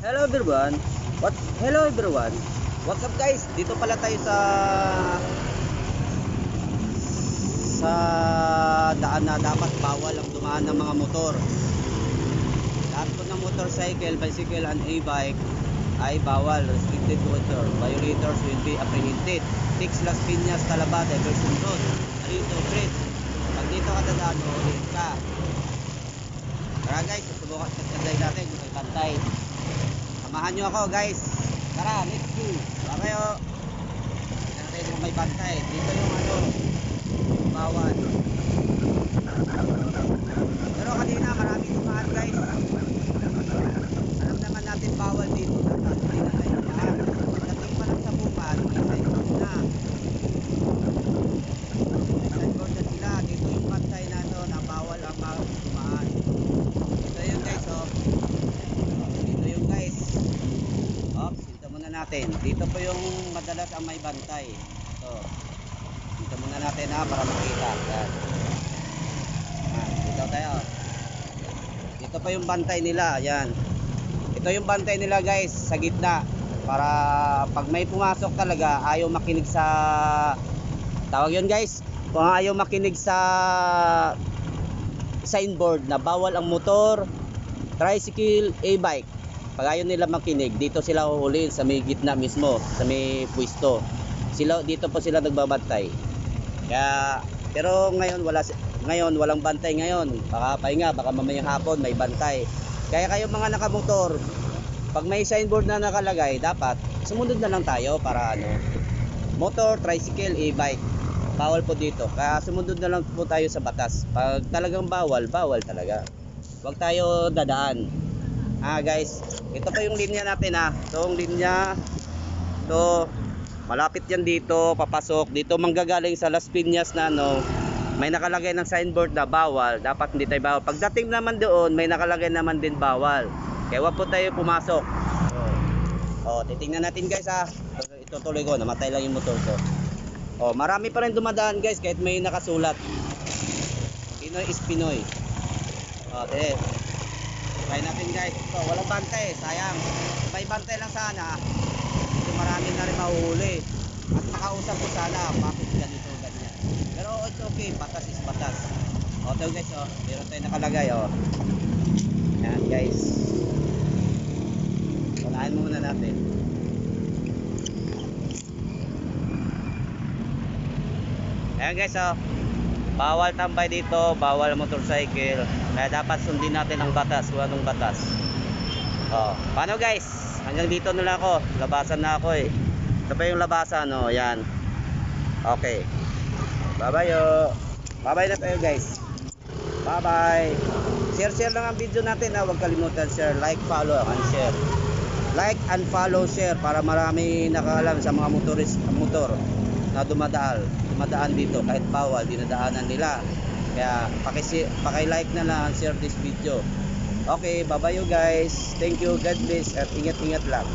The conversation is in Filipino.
Hello everyone. What Hello everyone. What's up guys? Dito pala tayo sa sa daan na dapat bawal ang dumaan ng mga motor. Lahat po ng motorcycle, bicycle and e-bike ay bawal, restricted to water. Violators will be apprehended. Six Las Piñas, Talabada, Version Road, Alito Bridge. Pag dito ka dadaan, uulit ka. Tara guys, susubukan sa natin kung may bantay. Samahan nyo ako guys. Tara, let's go. Tara kayo. Natin kung may bantay. Dito yung ano, bawal. Pero kanina marami tumaan guys. Alam naman natin bawal dito. Dapat hindi na tayo tumaan. Pagdating pa lang sa bukas, may signboard na. May signboard na sila. Dito yung bantay na ano, na bawal ang mga tumaan. Ito yun guys oh. Dito yung guys. Oops, dito muna natin. Dito po yung madalas ang may bantay. Ito. Dito muna natin ha para makita. Yan. Ah, dito tayo. Dito pa yung bantay nila. Yan. Ito yung bantay nila guys sa gitna. Para pag may pumasok talaga, ayaw makinig sa tawag yun guys. Kung ayaw makinig sa signboard na bawal ang motor, tricycle, e-bike. Pag ayaw nila makinig, dito sila huhulihin sa may gitna mismo, sa may pwesto. Sila dito po sila nagbabantay. Kaya pero ngayon wala ngayon walang bantay ngayon. Baka pahinga, baka mamayang hapon may bantay. Kaya kayo mga nakamotor, pag may signboard na nakalagay, dapat sumunod na lang tayo para ano. Motor, tricycle, e-bike. Bawal po dito. Kaya sumunod na lang po tayo sa batas. Pag talagang bawal, bawal talaga. Huwag tayo dadaan. Ah guys, ito pa yung linya natin ha. Itong linya. Ito, malapit yan dito, papasok. Dito manggagaling sa Las Piñas na no. May nakalagay ng signboard na bawal. Dapat hindi tayo bawal. Pagdating naman doon, may nakalagay naman din bawal. Kaya wag po tayo pumasok. Oh, titingnan natin guys ha. Itutuloy ko, namatay lang yung motor ko. Oh, marami pa rin dumadaan guys kahit may nakasulat. Pinoy is Pinoy. Oh, de. Try natin guys. Ito, walang bantay, sayang. May bantay lang sana. Ito marami na rin mahuhuli. At makausap ko sana bakit ganito ganyan. Pero it's okay, batas is batas. O, ito guys, oh. Meron tayo nakalagay, oh. Yan guys. Unahin muna natin. Ayan guys oh. Bawal tambay dito, bawal motorcycle. Kaya dapat sundin natin ang batas, kung anong batas. Oh, paano guys? Hanggang dito na lang ako. Labasan na ako eh. Ito yung labasan, oh, yan. Okay. Bye-bye yo. Bye-bye na tayo guys. Bye-bye. Share-share lang ang video natin ha. Huwag kalimutan share, like, follow, and share. Like and follow, share para marami nakaalam sa mga motoris, motor na dumadaan, dumadaan dito kahit bawal dinadaanan nila. Kaya paki paki-like na lang and share this video. Okay, bye-bye you guys. Thank you. God bless at ingat-ingat lang.